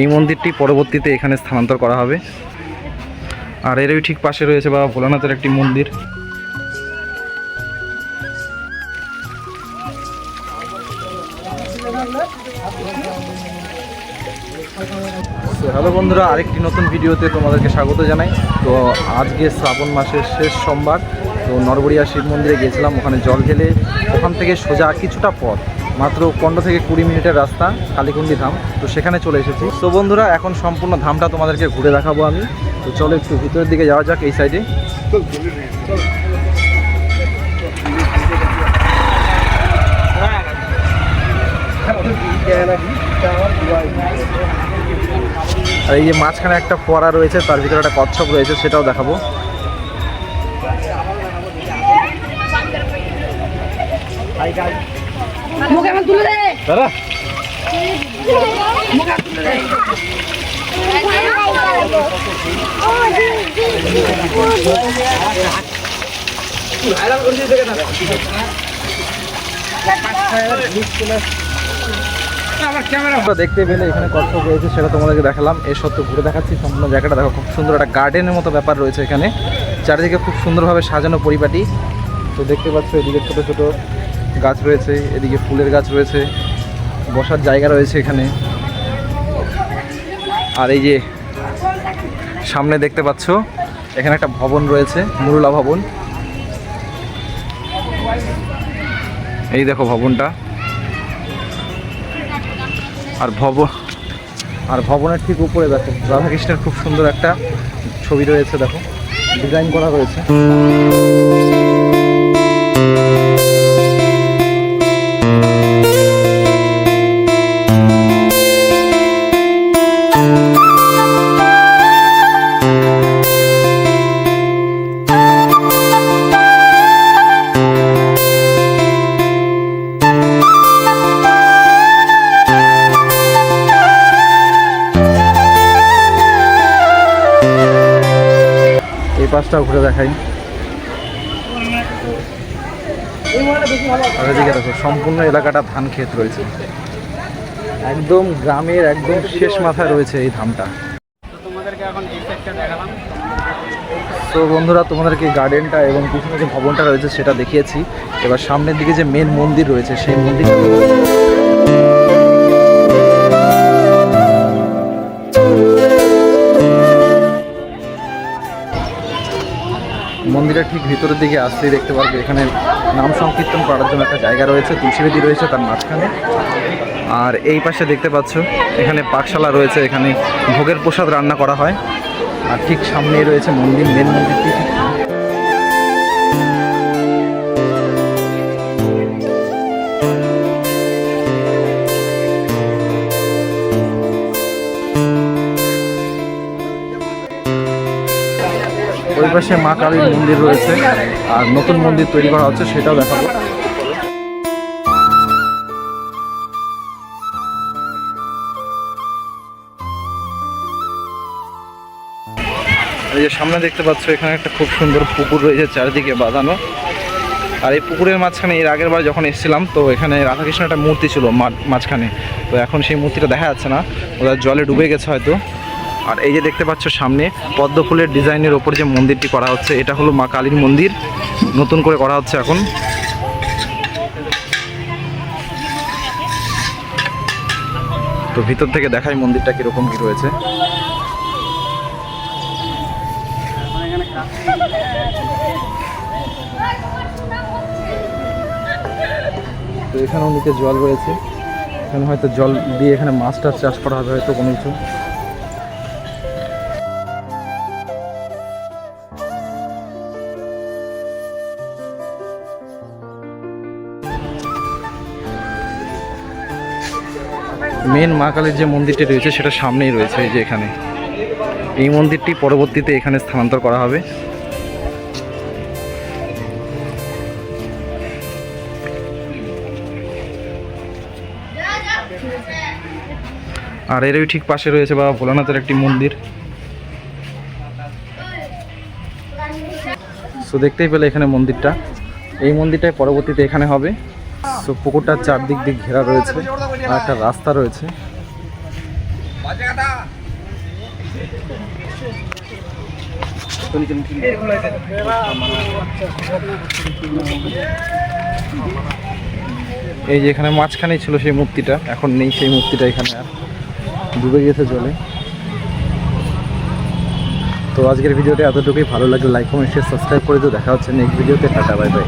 এই মন্দিরটি পরবর্তীতে এখানে স্থানান্তর করা হবে। আর এরই ঠিক পাশে রয়েছে বাবা ভোলানাথের একটি মন্দির। হ্যালো বন্ধুরা, আরেকটি নতুন ভিডিওতে তোমাদেরকে স্বাগত জানাই। তো আজকে শ্রাবণ মাসের শেষ সোমবার, তো নরবরিয়া শিব মন্দিরে গিয়েছিলাম, ওখানে জল ঢেলে ওখান থেকে সোজা কিছুটা পথ। মাত্র পনেরো থেকে কুড়ি মিনিটের রাস্তা কালীকুন্ডি ধাম। তো সেখানে চলে এসেছি। তো বন্ধুরা, এখন সম্পূর্ণ ধামটা তোমাদেরকে ঘুরে দেখাবো আমি। তো চলো একটু ভিতরের দিকে যাওয়া যাক এই সাইডে আর এই যে মাঝখানে একটা ফোয়ারা রয়েছে, তার ভিতরে একটা কচ্ছপ রয়েছে, সেটাও দেখাবো। তুলে দে। দাদা দেখতে পেলে এখানে কচ্ছপ রয়েছে সেটা তোমাদেরকে দেখালাম। এর সত্য ঘুরে দেখাচ্ছি, সম্পূর্ণ জায়গাটা দেখো, খুব সুন্দর একটা গার্ডেনের মতো ব্যাপার রয়েছে এখানে। চারিদিকে খুব সুন্দরভাবে সাজানো পরিপাটি। তো দেখতে পাচ্ছ এদিকে ছোট ছোট গাছ রয়েছে, এদিকে ফুলের গাছ রয়েছে, বসার জায়গা রয়েছে এখানে। আর এই যে সামনে দেখতে পাচ্ছ, এখানে একটা ভবন রয়েছে, মুরুলা ভবন। এই দেখো ভবনটা। আর ভব, আর ভবনের ঠিক উপরে দেখো, রাধাকৃষ্ণের খুব সুন্দর একটা ছবি রয়েছে, দেখো। ডিজাইন করা রয়েছে। পাশটাও ঘুরে দেখাই। দেখো, সম্পূর্ণ এলাকাটা ধান ক্ষেত রয়েছে। একদম গ্রামের একদম শেষ মাথায় রয়েছে এই ধামটা তো বন্ধুরা, তোমাদেরকে গার্ডেনটা এবং পিছনে যে ভবনটা রয়েছে, সেটা দেখিয়েছি। এবার সামনের দিকে যে মেন মন্দির রয়েছে, সেই মন্দিরটা ভিতরের দিকে আসলেই দেখতে পারবে, এখানে নাম সংকীর্তন করার জন্য একটা জায়গা রয়েছে, তুলসীবেদি রয়েছে তার মাঝখানে। আর এই পাশে দেখতে পাচ্ছ, এখানে পাকশালা রয়েছে, এখানে ভোগের প্রসাদ রান্না করা হয়। আর ঠিক সামনেই রয়েছে মন্দির মেন মন্দিরটি। পাশে মা কালীর মন্দির রয়েছে আর নতুন মন্দির তৈরি করা হচ্ছে, সেটাও দেখাবো। এই যে সামনে দেখতে পাচ্ছ, এখানে একটা খুব সুন্দর পুকুর রয়েছে চারিদিকে বাঁধানো। আর এই পুকুরের মাঝখানে, এর আগের বার যখন এসেছিলাম, তো এখানে রাধাকৃষ্ণ একটা মূর্তি ছিল মাঝখানে। তো এখন সেই মূর্তিটা দেখা যাচ্ছে না। ওরা জলে ডুবে গেছে হয়তো। আর এই যে দেখতে পাচ্ছ সামনে পদ্ম ফুলের ডিজাইনের ওপর যে মন্দিরটি করা হচ্ছে, এটা হলো মা কালীর মন্দির। নতুন করে করা হচ্ছে এখন। তো ভিতর থেকে দেখাই মন্দিরটা কীরকম কি রয়েছে। তো এখানেও নিচে জল রয়েছে। এখানে হয়তো জল দিয়ে এখানে মাছ টাছ চাষ করা হবে, হয়তো কোনো কিছু। মেন মা কালীর যে মন্দিরটি রয়েছে, সেটা সামনেই রয়েছে যে এখানে। এই মন্দিরটি পরবর্তীতে এখানে স্থানান্তর করা হবে। আর এরই ঠিক পাশে রয়েছে বাবা ভোলানাথের একটি মন্দির। সো দেখতেই পেলে এখানে মন্দিরটা। এই মন্দিরটাই পরবর্তীতে এখানে হবে। সো পুকুরটার চারদিক দিয়ে ঘেরা রয়েছে, আর একটা রাস্তা রয়েছে। এই যে এখানে মাঝখানেই ছিল সেই মূর্তিটা, এখন নেই সেই মূর্তিটা এখানে আর ডুবে গেছে জলে। তো আজকের ভিডিওটা এতটুকুই, ভালো লাগলে লাইক কমেন্ট শেয়ার সাবস্ক্রাইব করে দিও। দেখা হচ্ছে নেক্সট ভিডিওতে, টাটা বাই বাই